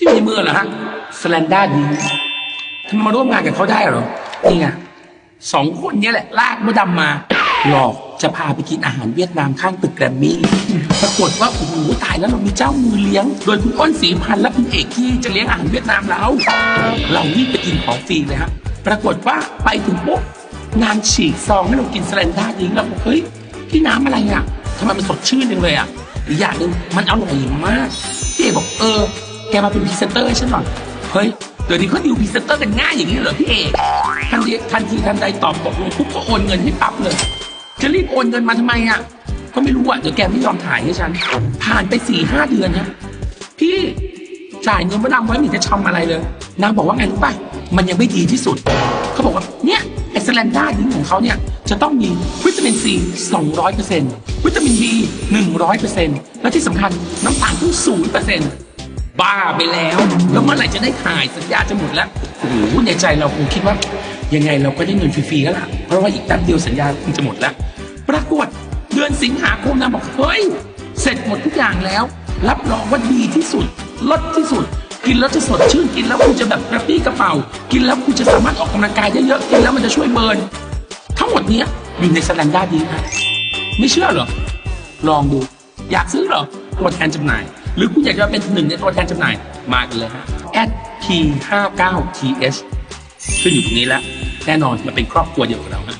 ที่มีมือเหรอฮะสแลนด้าดีทำไมมาร่วมงานกับเขาได้เหรอ นี่ไงสองคนเนี้แหละ ลากมดดำมา หลอกจะพาไปกินอาหารเวียดนามข้างตึกแกรมมี่ ปรากฏว่าโอ้โหตายแล้วเรามีเจ้ามือเลี้ยง โดยคุณอ้นสีพันธ์และคุณเอกที่จะเลี้ยงอาหารเวียดนามเราเรารีบไปกินของฟรีเลยฮะปรากฏว่าไปถึงปุ๊บนางฉีกซองให้เรากินสแลนด้าดิ้งแล้วบอกเฮ้ยพี่น้ำอะไรอะทำไมมันสดชื่นจังเลยอะอีกอย่างหนึ่งมันอร่อยมากพี่เอกบอกเออ แกมาเป็นพรีเซนเตอร์ให้ฉันหน่อยเฮ้ยเดี๋ยวนี้เขาดิวพรีเซนเตอร์กันง่ายอย่างนี้เหรอพี่เอกทันทีทันทีทันใดตอบตกลงปุ๊บก็โอนเงินให้ปั๊บเลย จะรีบโอนเงินมาทำไมอะก็ไม่รู้อะเดี๋ยวแกไม่ยอมถ่ายให้ฉัน ผ่านไปสี่ห้าเดือนฮะพี่จ่ายเงินมาดำไว้ม่เห็นจะทำอะไรเลยนางบอกว่าไงรู้ป่ะมันยังไม่ดีที่สุด เขาบอกว่าเนี่ยไอสแลนด้าดิ้งของเขาเนี่ยจะต้องมีวิตามินซี200%วิตามิน B 100%และที่สำคัญน้ำตาลเพิ่ง0% บ้าไปแล้ว แล้วเมื่อไหร่จะได้ถ่ายสัญญาจะหมดแล้วโอ้โหในใจเราคงคิดว่า ยังไงเราก็ได้เงินฟรีๆแล้วล่ะ เพราะว่าอีกแป๊บเดียวสัญญาคงจะหมดแล้ว ปรากฏเดือนสิงหาคมนางบอกเฮ้ย เสร็จหมดทุกอย่างแล้ว รับรองว่าดีที่สุดลดที่สุด กินแล้วจะสดชื่นกินแล้วคุณจะแบบกระปี้กระเป๋า กินแล้วคุณจะสามารถออกกำลังกายเยอะๆกินแล้วมันจะช่วยเบิร์นทั้งหมดเนี้ยอยู่ในสแตนดาร์ดดีนะไม่เชื่อเหรอลองดู อยากซื้อเหรอตัวแทนจำหน่าย หรือคุณอยากจะเป็นหนึ่งในตัวแทนจำหน่ายมากันเลยฮะ p 5 9 th ขึ้นอยู่ตรงนี้แล้ว แน่นอนมันเป็นครอบครัวเดียวกับเราฮะ